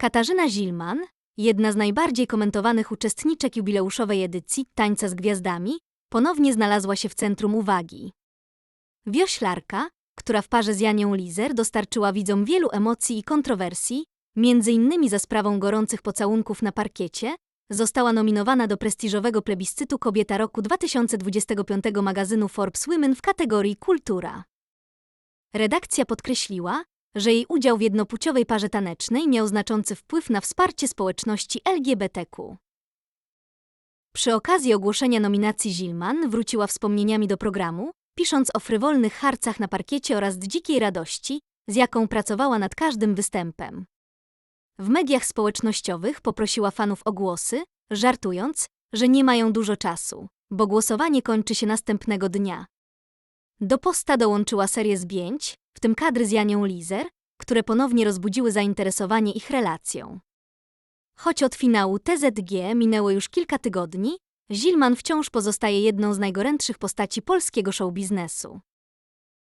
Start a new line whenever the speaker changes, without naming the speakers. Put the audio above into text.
Katarzyna Zilman, jedna z najbardziej komentowanych uczestniczek jubileuszowej edycji Tańca z Gwiazdami, ponownie znalazła się w centrum uwagi. Wioślarka, która w parze z Janią Lizer dostarczyła widzom wielu emocji i kontrowersji, między innymi za sprawą gorących pocałunków na parkiecie, została nominowana do prestiżowego plebiscytu Kobieta Roku 2025 magazynu Forbes Women w kategorii Kultura. Redakcja podkreśliła, że jej udział w jednopłciowej parze tanecznej miał znaczący wpływ na wsparcie społeczności LGBTQ. Przy okazji ogłoszenia nominacji Zilman wróciła wspomnieniami do programu, pisząc o frywolnych harcach na parkiecie oraz dzikiej radości, z jaką pracowała nad każdym występem. W mediach społecznościowych poprosiła fanów o głosy, żartując, że nie mają dużo czasu, bo głosowanie kończy się następnego dnia. Do posta dołączyła serię zdjęć, w tym kadry z Janią Lizer, które ponownie rozbudziły zainteresowanie ich relacją. Choć od finału TZG minęło już kilka tygodni, Zilman wciąż pozostaje jedną z najgorętszych postaci polskiego showbiznesu.